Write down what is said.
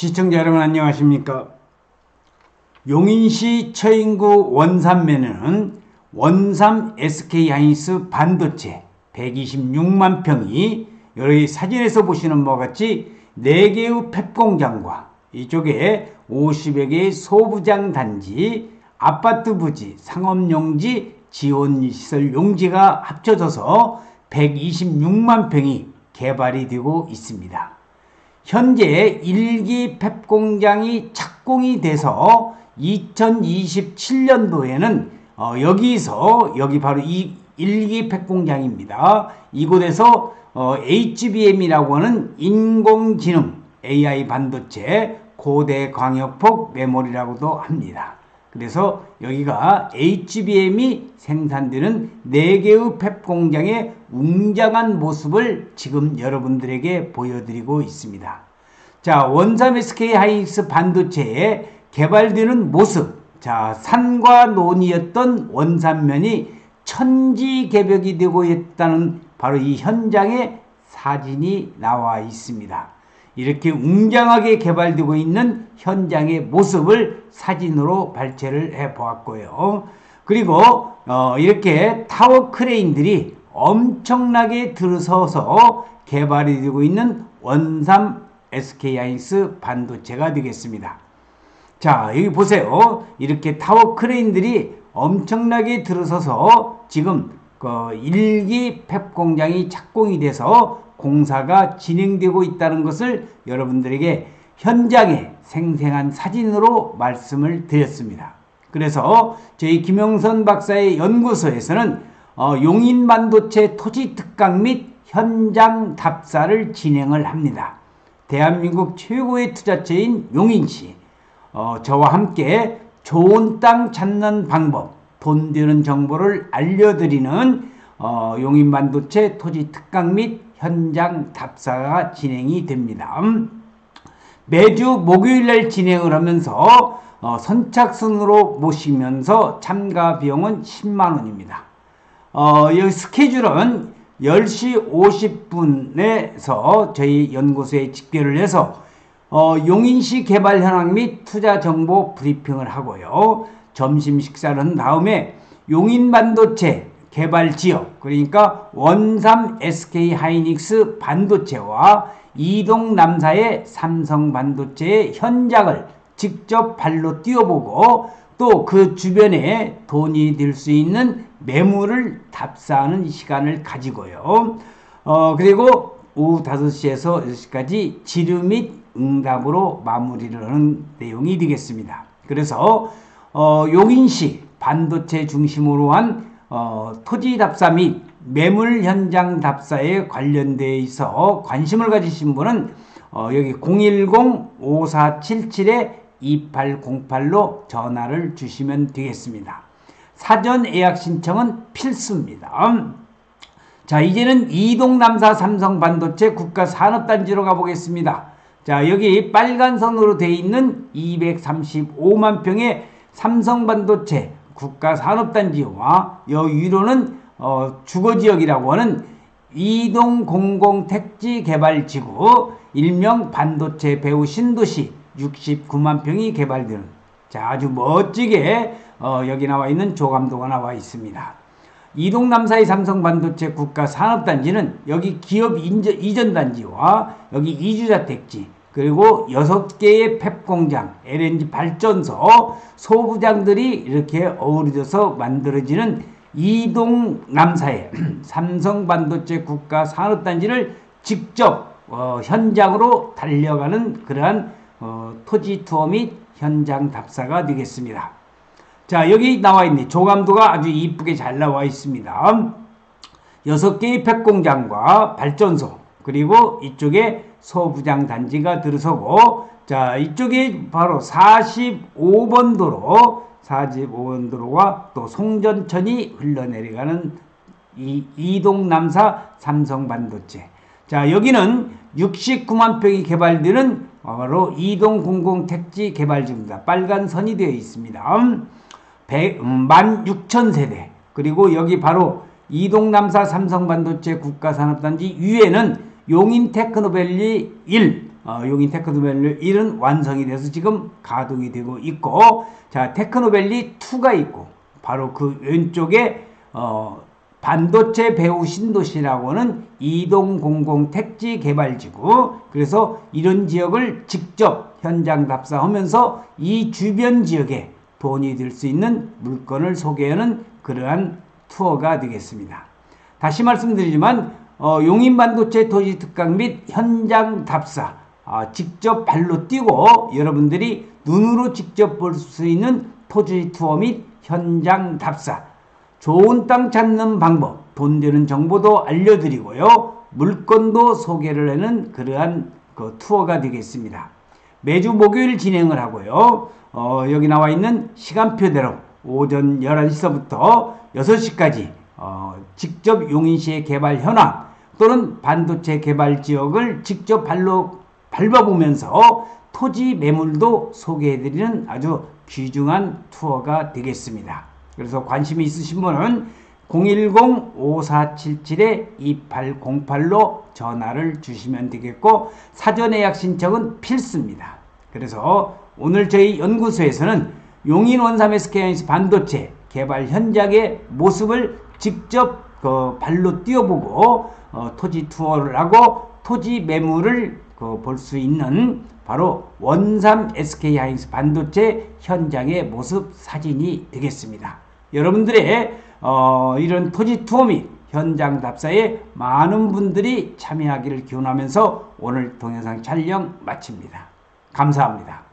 시청자 여러분 안녕하십니까? 용인시 처인구 원산면에는 원삼 SK하이닉스 반도체 126만 평이 여기 사진에서 보시는 바와 같이 4개의 팹 공장과 이쪽에 50여 개의 소부장 단지, 아파트 부지, 상업용지, 지원시설 용지가 합쳐져서 126만 평이 개발이 되고 있습니다. 현재 1기 팹 공장이 착공이 돼서 2027년도에는 어, 여기서 여기 바로 이 1기 팹 공장입니다. 이곳에서 어, HBM이라고 하는 인공지능 AI 반도체 고대 광역폭 메모리라고도 합니다. 그래서 여기가 HBM이 생산되는 4개의 팹 공장의 웅장한 모습을 지금 여러분들에게 보여드리고 있습니다. 자, 원삼 SK 하이닉스 반도체에 개발되는 모습. 자, 산과 논이었던 원산면이 천지개벽이 되고 있다는 바로 이 현장의 사진이 나와 있습니다. 이렇게 웅장하게 개발되고 있는 현장의 모습을 사진으로 발췌를 해 보았고요. 그리고 어, 이렇게 타워 크레인들이 엄청나게 들어서서 개발이 되고 있는 원삼 SK하이닉스 반도체가 되겠습니다. 자, 여기 보세요. 이렇게 타워 크레인들이 엄청나게 들어서서 지금 그 1기 팹 공장이 착공이 돼서 공사가 진행되고 있다는 것을 여러분들에게 현장에 생생한 사진으로 말씀을 드렸습니다. 그래서 저희 김영선 박사의 연구소에서는 어, 용인 반도체 토지 특강 및 현장 답사를 진행을 합니다. 대한민국 최고의 투자처인 용인시 어, 저와 함께 좋은 땅 찾는 방법, 돈 되는 정보를 알려드리는 어, 용인 반도체 토지 특강 및 현장 답사가 진행이 됩니다. 매주 목요일 날 진행을 하면서 어, 선착순으로 모시면서 참가 비용은 10만 원입니다. 어, 여기 스케줄은 10시 50분에서 저희 연구소에 집계를 해서 어, 용인시 개발 현황 및 투자 정보 브리핑을 하고요. 점심 식사를 한 다음에 용인 반도체 개발 지역 그러니까 원삼 SK 하이닉스 반도체와 이동 남사의 삼성 반도체의 현장을 직접 발로 뛰어보고 또 그 주변에 돈이 될수 있는 매물을 답사하는 시간을 가지고요. 어, 그리고 오후 5시에서 6시까지 지류 및 응답으로 마무리를 하는 내용이 되겠습니다. 그래서 어, 용인시 반도체 중심으로 한 어, 토지 답사 및 매물 현장 답사에 관련되어 있어 관심을 가지신 분은 어, 여기 010-5477-2808로 전화를 주시면 되겠습니다. 사전 예약 신청은 필수입니다. 자, 이제는 이동 남사 삼성 반도체 국가 산업 단지로 가보겠습니다. 자, 여기 빨간 선으로 되어 있는 235만 평의 삼성 반도체 국가 산업단지와 여 위로는 어, 주거지역이라고 하는 이동 공공 택지 개발 지구 일명 반도체 배후 신도시 69만 평이 개발되는 자 아주 멋지게 어, 여기 나와 있는 조감도가 나와 있습니다. 이동 남사의 삼성 반도체 국가 산업단지는 여기 기업 인전, 이전 단지와 여기 이주자 택지 그리고 여섯 개의 펩 공장, LNG 발전소, 소부장들이 이렇게 어우러져서 만들어지는 이동 남사의 삼성 반도체 국가 산업단지를 직접 어, 현장으로 달려가는 그러한 어, 토지 투어 및 현장 답사가 되겠습니다. 자, 여기 나와 있는 조감도가 아주 이쁘게 잘 나와 있습니다. 여섯 개의 팩 공장과 발전소, 그리고 이쪽에 소부장 단지가 들어서고, 자, 이쪽에 바로 45번 도로, 45번 도로와 또 송전천이 흘러내려가는 이 이동 남사 삼성 반도체. 자, 여기는 69만 평이 개발되는 바로 이동 공공 택지 개발지입니다. 빨간 선이 되어 있습니다. 100, 음, 16,000 세대. 그리고 여기 바로 이동 남사 삼성 반도체 국가산업단지 위에는 용인 테크노밸리 1 어, 용인 테크노밸리 1은 완성이 돼서 지금 가동이 되고 있고 자 테크노밸리 2가 있고 바로 그 왼쪽에 어, 반도체 배후 신도시라고는 이동공공 택지 개발지구 그래서 이런 지역을 직접 현장 답사하면서 이 주변 지역에 돈이 될수 있는 물건을 소개하는 그러한 투어가 되겠습니다. 다시 말씀드리지만 어, 용인 반도체 토지 특강 및 현장 답사 아, 직접 발로 뛰고 여러분들이 눈으로 직접 볼 수 있는 토지 투어 및 현장 답사 좋은 땅 찾는 방법, 돈 되는 정보도 알려드리고요. 물건도 소개를 하는 그러한 그 투어가 되겠습니다. 매주 목요일 진행을 하고요. 어, 여기 나와 있는 시간표대로 오전 11시서부터 6시까지 어, 직접 용인시의 개발 현황 또는 반도체 개발 지역을 직접 발로 밟아보면서 토지 매물도 소개해드리는 아주 귀중한 투어가 되겠습니다. 그래서 관심이 있으신 분은 010-5477-2808로 전화를 주시면 되겠고 사전 예약 신청은 필수입니다. 그래서 오늘 저희 연구소에서는 용인 원삼 SK하이닉스 반도체 개발 현장의 모습을 직접 그 발로 뛰어보고 어, 토지 투어를 하고 토지 매물을 그 볼 수 있는 바로 원삼 SK하이닉스 반도체 현장의 모습 사진이 되겠습니다. 여러분들의 어, 이런 토지 투어 및 현장 답사에 많은 분들이 참여하기를 기원하면서 오늘 동영상 촬영 마칩니다. 감사합니다.